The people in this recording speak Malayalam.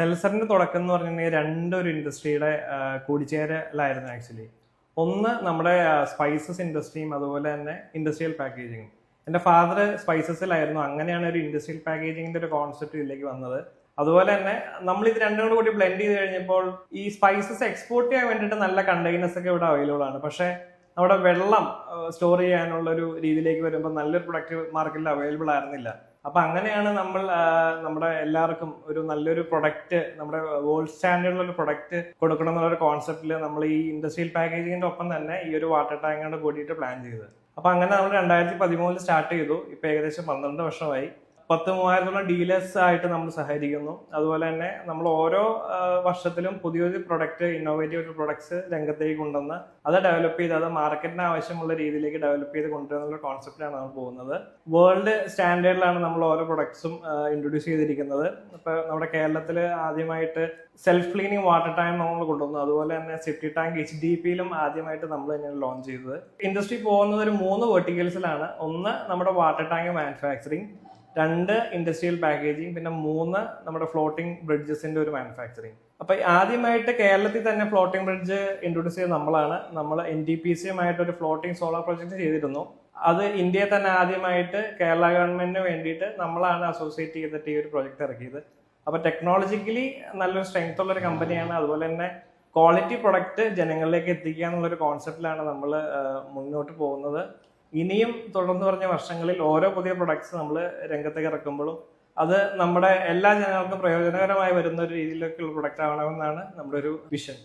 സെൽസറിന്റെ തുടക്കം എന്ന് പറഞ്ഞിട്ടുണ്ടെങ്കിൽ രണ്ടൊരു ഇൻഡസ്ട്രിയുടെ കൂടിച്ചേരലായിരുന്നു ആക്ച്വലി. ഒന്ന് നമ്മുടെ സ്പൈസസ് ഇൻഡസ്ട്രിയും അതുപോലെ തന്നെ ഇൻഡസ്ട്രിയൽ പാക്കേജിങ്ങും എന്റെ ഫാദർ സ്പൈസസിലായിരുന്നു അങ്ങനെയാണ് ഒരു ഇൻഡസ്ട്രിയൽ പാക്കേജിങ്ങിന്റെ ഒരു കോൺസെപ്റ്റ് ഇതിലേക്ക് വന്നത്. അതുപോലെ തന്നെ നമ്മൾ ഇത് രണ്ടും കൂടി കൂടി ബ്ലെൻഡ് ചെയ്ത് കഴിഞ്ഞപ്പോൾ ഈ സ്പൈസസ് എക്സ്പോർട്ട് ചെയ്യാൻ വേണ്ടിയിട്ട് നല്ല കണ്ടെയ്നേഴ്സ് ഒക്കെ ഇവിടെ അവൈലബിൾ ആണ്. പക്ഷേ നമ്മുടെ വെള്ളം സ്റ്റോർ ചെയ്യാനുള്ള ഒരു രീതിയിലേക്ക് വരുമ്പോൾ നല്ലൊരു പ്രൊഡക്റ്റ് മാർക്കറ്റിൽ അവൈലബിൾ ആയിരുന്നില്ല. അപ്പൊ അങ്ങനെയാണ് നമ്മൾ നമ്മുടെ എല്ലാവർക്കും ഒരു നല്ലൊരു പ്രൊഡക്റ്റ് നമ്മുടെ വേൾഡ് സ്റ്റാൻഡേർഡിലുള്ള ഒരു പ്രൊഡക്റ്റ് കൊടുക്കണം എന്നുള്ള ഒരു കോൺസെപ്റ്റിൽ നമ്മൾ ഈ ഇൻഡസ്ട്രിയൽ പാക്കേജിങ്ങിന്റെ ഒപ്പം തന്നെ ഈ ഒരു വാട്ടർ ടാങ്കോട് കൂടിയിട്ട് പ്ലാൻ ചെയ്തത്. അപ്പൊ അങ്ങനെ നമ്മൾ രണ്ടായിരത്തി പതിമൂന്നിൽ സ്റ്റാർട്ട് ചെയ്തു. ഇപ്പൊ ഏകദേശം പന്ത്രണ്ട് വർഷമായി. പത്ത് മൂവായിരത്തോളം ഡീലേഴ്സ് ആയിട്ട് നമ്മൾ സഹകരിക്കുന്നു. അതുപോലെ തന്നെ നമ്മൾ ഓരോ വർഷത്തിലും പുതിയ പുതിയ പ്രൊഡക്റ്റ് ഇന്നോവേറ്റീവ് പ്രൊഡക്ട്സ് രംഗത്തേക്ക് കൊണ്ടുവന്ന് അത് ഡെവലപ്പ് ചെയ്ത് അത് മാർക്കറ്റിന് ആവശ്യമുള്ള രീതിയിലേക്ക് ഡെവലപ്പ് ചെയ്ത് കൊണ്ടുവരുന്ന കോൺസെപ്റ്റിലാണ് നമ്മൾ പോകുന്നത്. വേൾഡ് സ്റ്റാൻഡേർഡിലാണ് നമ്മൾ ഓരോ പ്രൊഡക്ട്സും ഇൻട്രൊഡ്യൂസ് ചെയ്തിരിക്കുന്നത്. ഇപ്പൊ നമ്മുടെ കേരളത്തിൽ ആദ്യമായിട്ട് സെൽഫ് ക്ലീനിങ് വാട്ടർ ടാങ്ക് നമ്മൾ കൊണ്ടുവന്നു. അതുപോലെ തന്നെ സിറ്റി ടാങ്ക് എച്ച് ഡി പിയിലും ആദ്യമായിട്ട് നമ്മൾ തന്നെയാണ് ലോഞ്ച് ചെയ്തത്. ഇൻഡസ്ട്രി പോകുന്നത് ഒരു മൂന്ന് വെർട്ടിക്കൽസിലാണ് ഒന്ന് നമ്മുടെ വാട്ടർ ടാങ്ക് മാനുഫാക്ചറിങ് രണ്ട് ഇൻഡസ്ട്രിയൽ പാക്കേജിങ് പിന്നെ മൂന്ന് നമ്മുടെ ഫ്ലോട്ടിംഗ് ബ്രിഡ്ജസിന്റെ ഒരു മാനുഫാക്ചറിങ് അപ്പൊ ആദ്യമായിട്ട് കേരളത്തിൽ തന്നെ ഫ്ലോട്ടിംഗ് ബ്രിഡ്ജ് ഇൻട്രൊഡ്യൂസ് ചെയ്ത് നമ്മളാണ്. നമ്മൾ എൻ ഡി പി സിയുമായിട്ട് ഒരു ഫ്ലോട്ടിംഗ് സോളാർ പ്രൊജക്ട് ചെയ്തിരുന്നു. അത് ഇന്ത്യയിൽ തന്നെ ആദ്യമായിട്ട് കേരള ഗവൺമെന്റിന് വേണ്ടിയിട്ട് നമ്മളാണ് അസോസിയേറ്റ് ചെയ്തിട്ട് ഈ ഒരു പ്രൊജക്ട് ഇറക്കിയത്. അപ്പൊ ടെക്നോളജിക്കലി നല്ലൊരു സ്ട്രെങ്ത് ഉള്ള ഒരു കമ്പനിയാണ് അതുപോലെ തന്നെ ക്വാളിറ്റി പ്രൊഡക്റ്റ് ജനങ്ങളിലേക്ക് എത്തിക്കുക എന്നുള്ള ഒരു കോൺസെപ്റ്റിലാണ് നമ്മൾ മുന്നോട്ട് പോകുന്നത്. ഇനിയും തുടർന്ന് പറഞ്ഞ വർഷങ്ങളിൽ ഓരോ പുതിയ പ്രൊഡക്ട്സ് നമ്മൾ രംഗത്തേക്ക് ഇറക്കുമ്പോഴും അത് നമ്മുടെ എല്ലാ ജനങ്ങൾക്കും പ്രയോജനകരമായി വരുന്ന ഒരു രീതിയിലേക്കുള്ള പ്രൊഡക്റ്റ് ആവണമെന്നാണ് നമ്മുടെ ഒരു വിഷൻ